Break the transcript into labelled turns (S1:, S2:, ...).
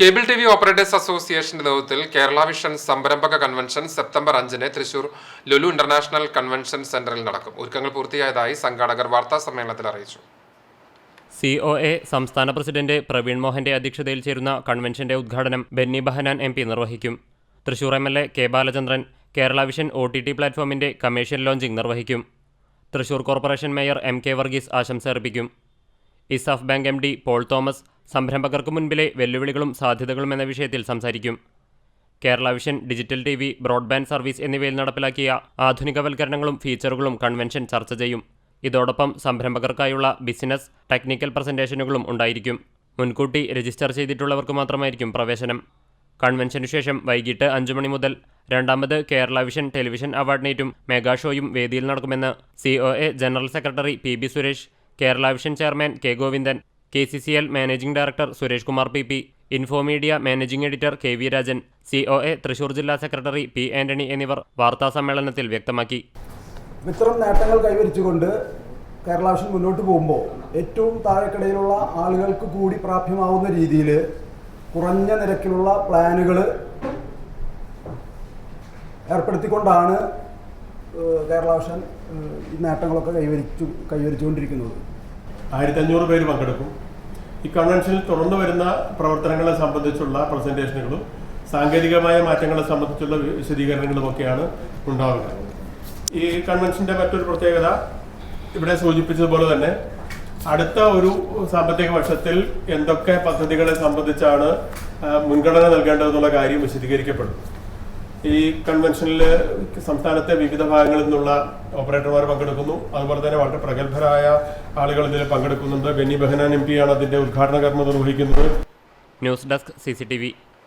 S1: Cable T V operators അസോസിയേഷന്റെ നേതൃത്വത്തിൽ Kerala vision സംരംഭക കൺവെൻഷൻ സെപ്റ്റംബർ അഞ്ചിന് തൃശൂർ ലുലു ഇന്റർനാഷണൽ കൺവെൻഷൻ സെന്ററിൽ നടക്കും. ഒരുക്കങ്ങൾ പൂർത്തിയായതായി സംഘാടകർ വാർത്താ സമ്മേളനത്തിൽ അറിയിച്ചു.
S2: സി ഒ എ സംസ്ഥാന പ്രസിഡന്റ് പ്രവീൺ മോഹന്റെ അധ്യക്ഷതയിൽ ചേരുന്ന കൺവെൻഷന്റെ ഉദ്ഘാടനം ബെന്നി ബഹനാൻ എം പി നിർവഹിക്കും. Thrissur M L A K Balachandran Kerala Vision O T T പ്ലാറ്റ്ഫോമിന്റെ commercial launching നിർവഹിക്കും. Thrissur corporation mayor M K Varghese ആശംസ അർപ്പിക്കും. ESAF bank M D Paul Thomas സംരംഭകർക്ക് മുൻപിലെ വെല്ലുവിളികളും സാധ്യതകളും എന്ന വിഷയത്തിൽ സംസാരിക്കും. Kerala Vision digital T V broadband service എന്നിവയിൽ നടപ്പിലാക്കിയ ആധുനികവൽക്കരണങ്ങളും ഫീച്ചറുകളും കൺവെൻഷൻ ചർച്ച ചെയ്യും. ഇതോടൊപ്പം സംരംഭകർക്കായുള്ള ബിസിനസ് ടെക്നിക്കൽ പ്രസന്റേഷനുകളും ഉണ്ടായിരിക്കും. മുൻകൂട്ടി രജിസ്റ്റർ ചെയ്തിട്ടുള്ളവർക്ക് മാത്രമായിരിക്കും പ്രവേശനം. കൺവെൻഷനു ശേഷം വൈകിട്ട് അഞ്ചു മണി മുതൽ രണ്ടാമത് കേരള വിഷൻ ടെലിവിഷൻ അവാർഡ് നൈറ്റും മെഗാ ഷോയും വേദിയിൽ നടക്കുമെന്ന് C general secretary P Suresh Kerala Vision chairman K Govindan K C C L managing director Suresh Kumar P P Infomedia managing editor K V Rajan C O A Thrissur ജില്ലാ secretary P Antony എന്നിവർ വാർത്താ സമ്മേളനത്തിൽ വ്യക്തമാക്കി.
S3: ഇത്തരം നേട്ടങ്ങൾ കൈവരിച്ചുകൊണ്ട് Kerala vision മുന്നോട്ട് പോകുമ്പോൾ ഏറ്റവും താഴെക്കിടയിലുള്ള ആളുകൾക്ക് കൂടി പ്രാപ്യമാവുന്ന രീതിയിൽ കുറഞ്ഞ നിരക്കിലുള്ള പ്ലാനുകൾ ഏർപ്പെടുത്തിക്കൊണ്ടാണ് കേരള വിഷൻ ഈ നേട്ടങ്ങളൊക്കെ കൈവരിച്ചു കൈവരിച്ചുകൊണ്ടിരിക്കുന്നത്.
S4: ആയിരത്തി അഞ്ഞൂറ് പേര് പങ്കെടുക്കും. ഈ കൺവെൻഷനിൽ തുടർന്ന് വരുന്ന പ്രവർത്തനങ്ങളെ സംബന്ധിച്ചുള്ള പ്രസന്റേഷനുകളും സാങ്കേതികമായ മാറ്റങ്ങളെ സംബന്ധിച്ചുള്ള വിശദീകരണങ്ങളും ഒക്കെയാണ് ഉണ്ടാവുക. ഈ കൺവെൻഷന്റെ മറ്റൊരു പ്രത്യേകത ഇവിടെ സൂചിപ്പിച്ചതുപോലെ തന്നെ അടുത്ത ഒരു സാമ്പത്തിക വർഷത്തിൽ എന്തൊക്കെ പദ്ധതികളെ സംബന്ധിച്ചാണ് മുൻഗണന നൽകേണ്ടതെന്നുള്ള കാര്യം വിശദീകരിക്കപ്പെടും. ഈ കൺവെൻഷനിൽ സംസ്ഥാനത്തെ വിവിധ ഭാഗങ്ങളിൽ നിന്നുള്ള ഓപ്പറേറ്റർമാർ പങ്കെടുക്കുന്നു. അതുപോലെ തന്നെ വളരെ പ്രഗത്ഭരായ ആളുകൾ ഇതിൽ പങ്കെടുക്കുന്നുണ്ട്. ബെന്നി ബെഹനാൻ എം പിയാണ് അതിന്റെ ഉദ്ഘാടന കർമ്മം നിർവഹിക്കുന്നത്.
S2: News desk C